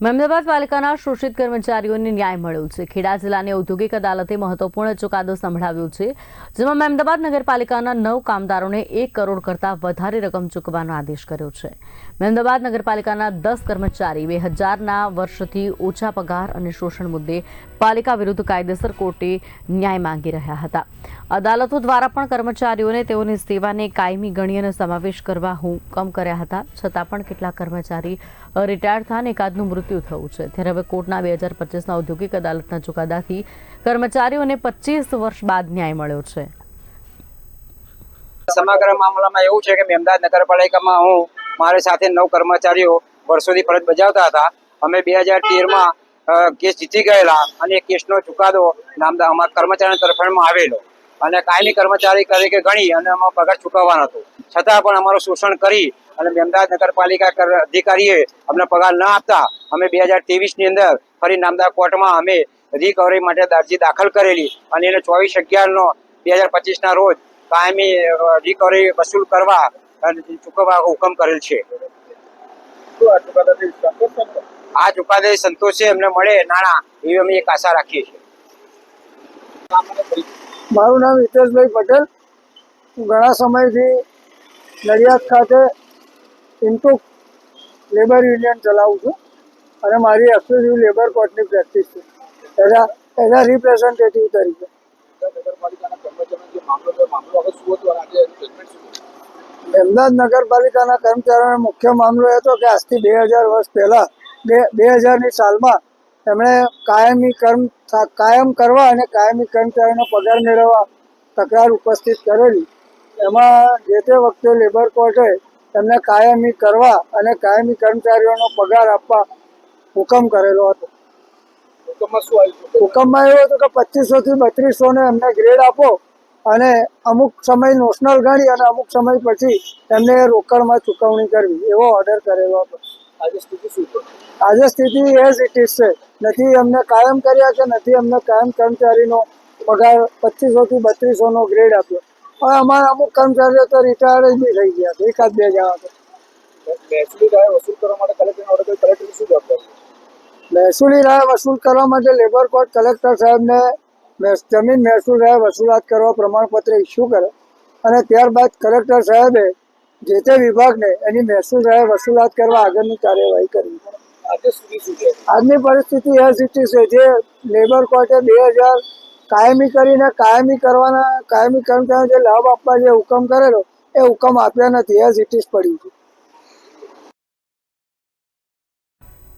મહેમદાબાદ પાલિકાના શોષિત કર્મચારીઓને ન્યાય મળ્યો છે. ખેડા જિલ્લાની ઔદ્યોગિક અદાલતે મહત્વપૂર્ણ ચુકાદો સંભળાવ્યો છે, જેમાં મહેમદાબાદ નગરપાલિકાના નવ કામદારોને એક કરોડ કરતાં વધારે રકમ ચૂકવવાનો આદેશ કર્યો છે. મહેમદાબાદ નગરપાલિકાના દસ કર્મચારી બે હજારના વર્ષથી ઓછા પગાર અને શોષણ મુદ્દે પાલિકા વિરુદ્ધ કાયદેસર કોર્ટે ન્યાય માંગી રહ્યા હતા. અદાલતો દ્વારા પણ કર્મચારીઓને તેઓની સેવાને કાયમી ગણી અને સમાવેશ કરવા હુકમ કર્યા હતા. છતાં પણ કેટલાક કર્મચારી રિટાયર થયા અને એકાદનું મૃત્યુ થયું છે. ત્યારે હવે કોર્ટના બે હજાર પચીસના ઔદ્યોગિક અદાલતના ચુકાદાથી કર્મચારીઓને પચીસ વર્ષ બાદ ન્યાય મળ્યો છે. સમગ્ર મામલામાં એવું છે કે અમદાવાદ નગરપાલિકામાં હું, મારી સાથે નવ કર્મચારીઓ વર્ષોથી ફરજ બજાવતા હતા. અમે બે હજાર તેરમાં કેસ જીતી ગયેલા અને એ કેસનો ચુકાદો નામદા અમારા કર્મચારીના તરફેણમાં આવેલો. અને કાયમી કર્મચારી તરીકે ગણી અને અમારો પગાર ચૂકવવાનો હતો. છતાં પણ અમારું શોષણ કરી અને અમદાવાદ નગરપાલિકા અધિકારીએ અમને પગાર ન આપતા અમે બે હજારની અંદર ફરી નામદા કોર્ટમાં અમે રિકવરી માટે અરજી દાખલ કરેલી અને એને ચોવીસ અગિયારનો બે હજાર પચીસના રોજ કાયમી રિકવરી વસૂલ કરવા અને ચૂકવવા હુકમ કરેલ છે. આ ચુકાદે સંતોષે એમને મળે નાણાં એવી અમે એક આશા રાખીએ છીએ. મારું નામ હિતેશભાઈ પટેલ. હું ઘણા સમયથી નડિયાદ ખાતે ઇન્ટુક લેબર યુનિયન ચલાવું છું. અને મારી એક્સક્લુઝિવ લેબર કોર્ટની પ્રેક્ટિસ છે. એઝ એઝ અ રિપ્રેઝેન્ટેટિવ તરીકે અમદાવાદ નગરપાલિકાના કર્મચારીઓનો મુખ્ય મામલો એ હતો કે આજથી બે હજાર વર્ષ પહેલાં બે બે હજારની સાલમાં એમણે કાયમી કર્મ કાયમ કરવા અને કાયમી કર્મચારીનો પગાર મેળવવા તકરાર ઉપસ્થિત કરેલી. એમાં જે તે વખતે લેબર કોર્ટે એમને કાયમી કરવા અને કાયમી કર્મચારીઓનો પગાર આપવા હુકમ કરેલો હતો. હુકમમાં એવું હતું કે પચીસો થી બત્રીસો ને એમને ગ્રેડ આપો અને અમુક સમય નોશનલ ગણી અને અમુક સમય પછી એમને રોકડમાં ચૂકવણી કરવી એવો ઓર્ડર કરેલો હતો. આજે સ્થિતિ એઝ ઇટ ઇઝ છે. નથી અમને કાયમ કર્યા કે નથી અમને કાયમ કર્મચારીનો પગાર પચીસો થી બત્રીસો નો ગ્રેડ આપ્યો. હવે અમારા અમુક કર્મચારીઓ તો રિટાયર્ડ નહીં થઈ ગયા છે એકાદ બે જણા તો. મહેસૂલી રાય વસૂલ કરવા માટે લેબર કોર્ટ કલેક્ટર સાહેબને જમીન મહેસૂલ રાય વસૂલાત કરવા પ્રમાણપત્ર ઇસ્યુ કરે અને ત્યારબાદ કલેક્ટર સાહેબે જે તે વિભાગને એની મહેસૂલ રાય વસૂલાત કરવા આગળની કાર્યવાહી કરવી આજની પરિસ્થિતિ એઝ ઇટ ઇઝ છે જે લેબર કોર્ટે બે હજાર કાયમી કરીને કાયમી કરવાના, કાયમી કર્મચારીઓ જે લાભ આપવા જે હુકમ કરેલો, એ હુકમ આપ્યા નથી. ઇટ ઇઝ પડ્યું છે.